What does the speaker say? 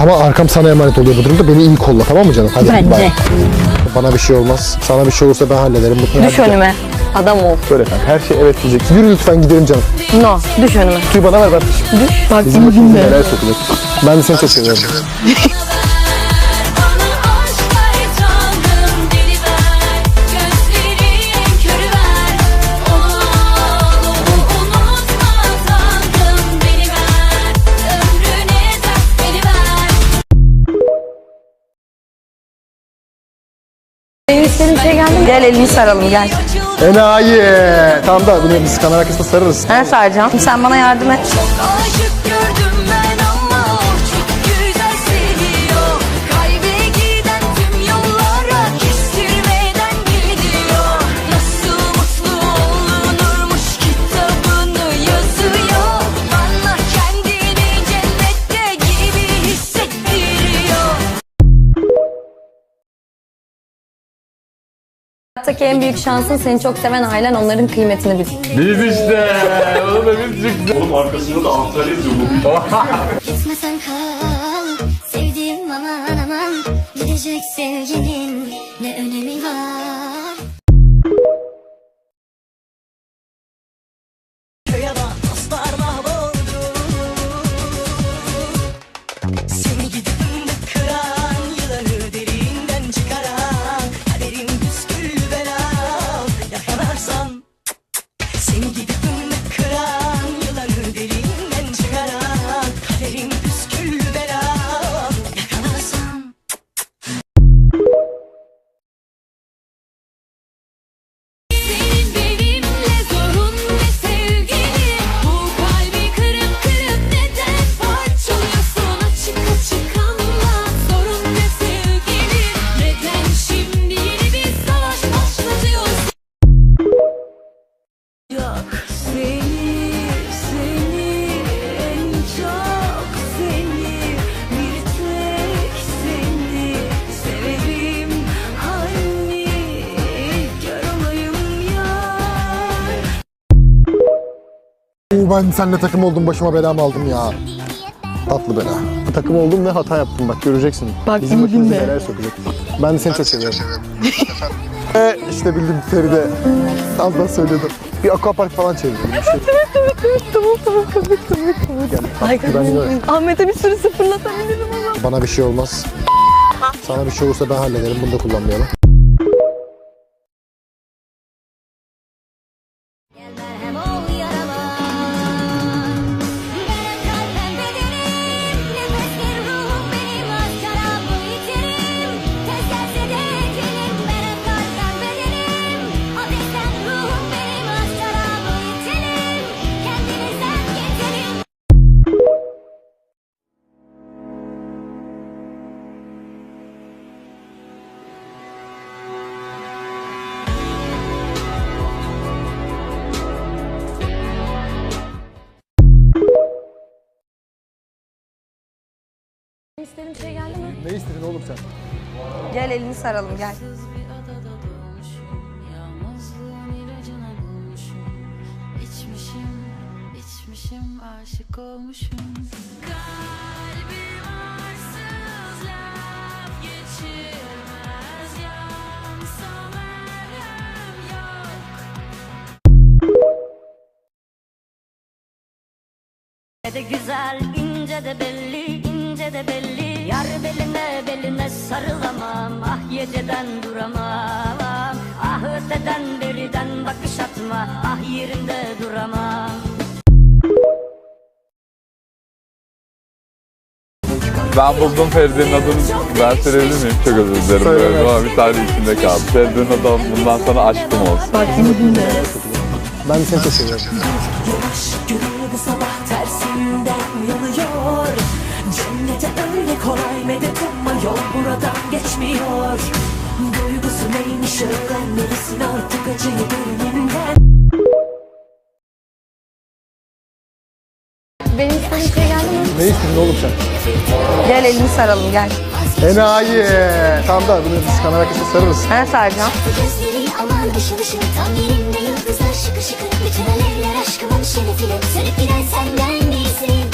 Ama arkam sana emanet oluyor bu durumda. Beni iyi kolla tamam mı canım? Hadi Bence. bay. Bana bir şey olmaz. Sana bir şey olursa ben hallederim. Bu Düş önüme. Adam ol. Böyle kanka her şey evet diyeceksin. Yürü lütfen gidelim canım. No. Düş önüme. Suyu bana ver ben. Bak Bizim bunu başımıza dinle. neler sokacak. Ben de seni çok seviyorum. Gel elini saralım gel. Enayi. Tamam da bunu biz kamera arkasında sararız. Ben saracağım. Sen bana yardım et. Aşık Hayattaki en büyük şansın seni çok seven ailen onların kıymetini bil. Biz işte. Onu da biz çıktık. Oğlum arkasında da Antalya yazıyor bu. Gitmesen kal Sevdiğim aman aman Gidecek sevginin Ne önemi var Seni Oo, ben seninle takım oldum başıma belamı aldım ya. Tatlı bela. Takım oldum ve hata yaptım bak göreceksin. Bak, Bizim iyi dinle. neler sokacak. Ben de seni çok seviyorum. Ve işte bildim Feride. Az daha söylüyordum. Bir aquapark falan çevirdim. Bir şey. Tamam tamam komik komik komik. Gel. Ay güvenli ol. Ahmet'e bir sürü sıfırlatabilirim ama. Bana bir şey olmaz. Sana bir şey olursa ben hallederim. Bunu da kullanmayalım. İstediğim şey geldi mi? Ne istedin oğlum sen? Gel elini saralım gel. İçmişim, aşık olmuşum Kalbim arsız laf geçirmez Yansa merhem yok Ne de güzel ince de belli de belli Yar beline beline sarılamam Ah geceden duramam Ah öteden beriden bakış atma Ah yerinde duramam Ben buldum Feride'nin adını. Ben söyleyebilir miyim? Çok özür dilerim. Söyle. Böyle ama bir tane içinde kaldı. Feride'nin adı bundan sonra aşkım olsun. Bak bunu dinle. Ben seni çok seviyorum. Gönül bu sabah tersinden yol buradan geçmiyor Duygusu neymiş öğrenmelisin artık acıyı bölümünden Benim istediğim şey geldi mi? Ne istedin oğlum sen? Gel elini saralım gel. Enayi. Tamam da bunu biz kamera arkasında sararız. Ben saracağım. Gözleri aman ışıl ışıl Tam yerinde yıldızlar şıkır şıkır Bütün alevler aşkımın şerefine Sönüp giden senden değilsin